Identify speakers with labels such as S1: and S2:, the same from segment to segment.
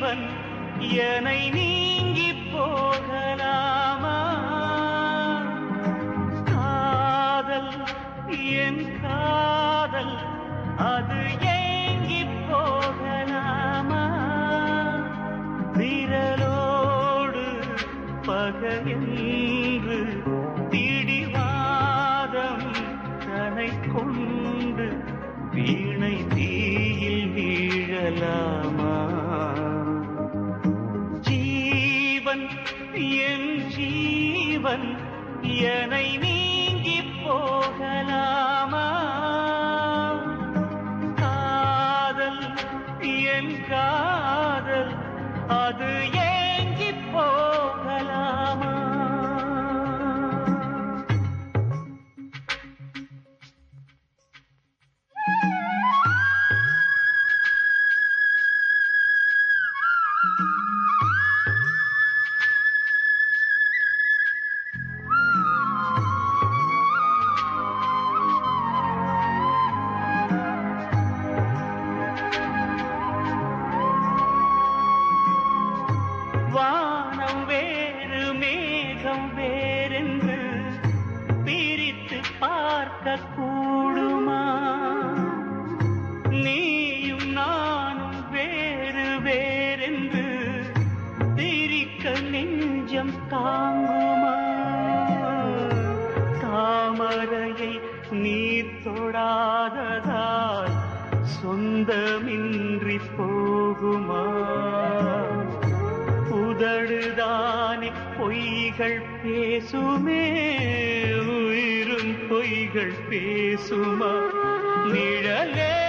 S1: ஜீவன் என்னை நீங்கி போகலாமா? காதல் என் காதல் அது ஏங்கி போகலாமா? விரலோடு பகையென்று ஜீவன் என்னை நீங்கி போகலாமா? காதல் என் காதல் அது ஏங்கி போகலாமா? thank you நெஞ்சம் தாங்குமா? தாமரையை நீ தொடாததால் சொந்தமின்றி போகுமா? உதடுதானே பொய்கள் பேசுமே உயிரும் பொய்கள் பேசுமா? நிழலே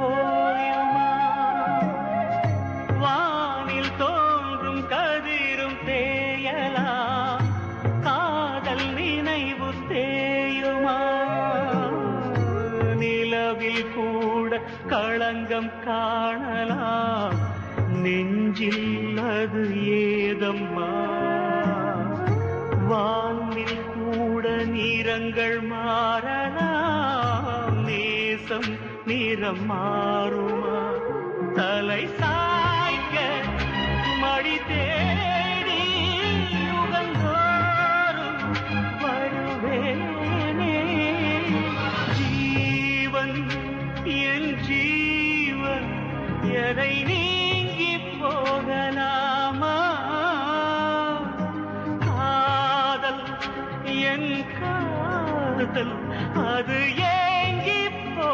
S1: நெஞ்சம் வானில் தோன்றும் கதிரும் தேயலாம் காதல் நினைவு தேயுமா? நிலவில் கூட களங்கம் காணலாம் நெஞ்சில் அது ஏதம்மா? வானில் கூட நிறங்கள் மாறலாம் நிறம் மாறுமா? தலை சாய்க்க மடி தேடி யுகந்தோறும் வருவேனே. ஜீவன் என் ஜீவன் எதை நீங்கி போகலாமா? காதல் என் காதல் அது ஏங்கி போ